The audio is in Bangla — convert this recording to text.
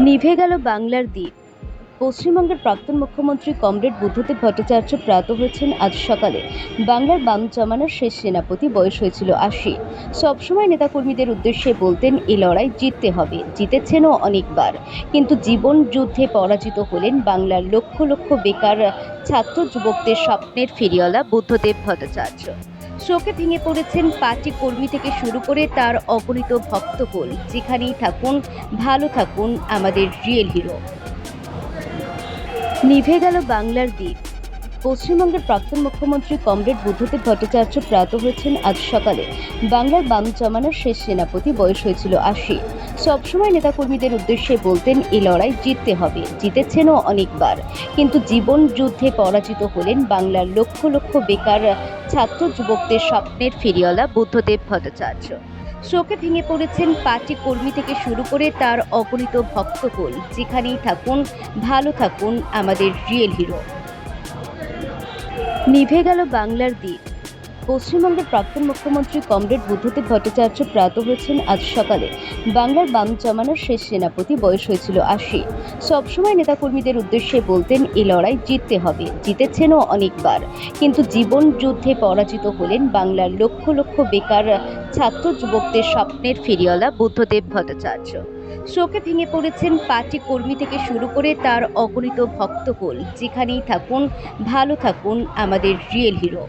নিভে গেল বাংলার দ্বীপ। পশ্চিমবঙ্গের প্রাক্তন মুখ্যমন্ত্রী কমরেড বুদ্ধদেব ভট্টাচার্য প্রয়াত হয়েছেন আজ সকালে। বাংলার বাম জমানার শেষ সেনাপতি বয়স হয়েছিল আশি। সবসময় নেতাকর্মীদের উদ্দেশ্যে বলতেন এই লড়াই জিততে হবে। জিতেছেনও অনেকবার। কিন্তু জীবন যুদ্ধে পরাজিত হলেন বাংলার লক্ষ লক্ষ বেকার ছাত্র যুবকদের স্বপ্নের ফেরিওয়ালা বুদ্ধদেব ভট্টাচার্য। শোকে ভেঙে পড়েছেন পার্টি কর্মী থেকে শুরু করে তার অগণিত ভক্তকুল। যেখানেই থাকুন, ভালো থাকুন আমাদের রিয়েল হিরো। নিভে গেল বাংলার দ্বীপ পশ্চিমবঙ্গের প্রাক্তন মুখ্যমন্ত্রী কমরেড বুদ্ধদেব ভট্টাচার্য প্রয়াত হয়েছেন আজ সকালে। বাংলার বাম জমানার শেষ সেনাপতি বয়স হয়েছিল আশি। সবসময় নেতাকর্মীদের উদ্দেশ্যে বলতেন, এই লড়াই জিততে হবে। জিতেছেনও অনেকবার। কিন্তু জীবন যুদ্ধে পরাজিত হলেন বাংলার লক্ষ লক্ষ বেকার ছাত্র যুবকদের স্বপ্নের ফেরিওয়ালা বুদ্ধদেব ভট্টাচার্য। শোকে ভেঙে পড়েছেন পার্টি কর্মী থেকে শুরু করে তার অগণিত ভক্তকুল যেখানেই থাকুন, ভালো থাকুন আমাদের রিয়েল হিরো। নিভে গেল বাংলার দ্বীপ। পশ্চিমবঙ্গের প্রাক্তন মুখ্যমন্ত্রী কমরেড বুদ্ধদেব ভট্টাচার্য প্রয়াত হয়েছেন আজ সকালে। বাংলার বাম জমানার শেষ সেনাপতি বয়স হয়েছিল আশি। সবসময় নেতাকর্মীদের উদ্দেশ্যে বলতেন এই লড়াই জিততে হবে। জিতেছেনও অনেকবার। কিন্তু জীবন যুদ্ধে পরাজিত হলেন বাংলার লক্ষ লক্ষ বেকার ছাত্র যুবকদের স্বপ্নের ফেরিওয়ালা বুদ্ধদেব ভট্টাচার্য। শোকে ভেঙে পড়েছেন পার্টি কর্মী থেকে শুরু করে তার অগণিত ভক্তকুল যেখানেই থাকুন, ভালো থাকুন আমাদের রিয়েল হিরো।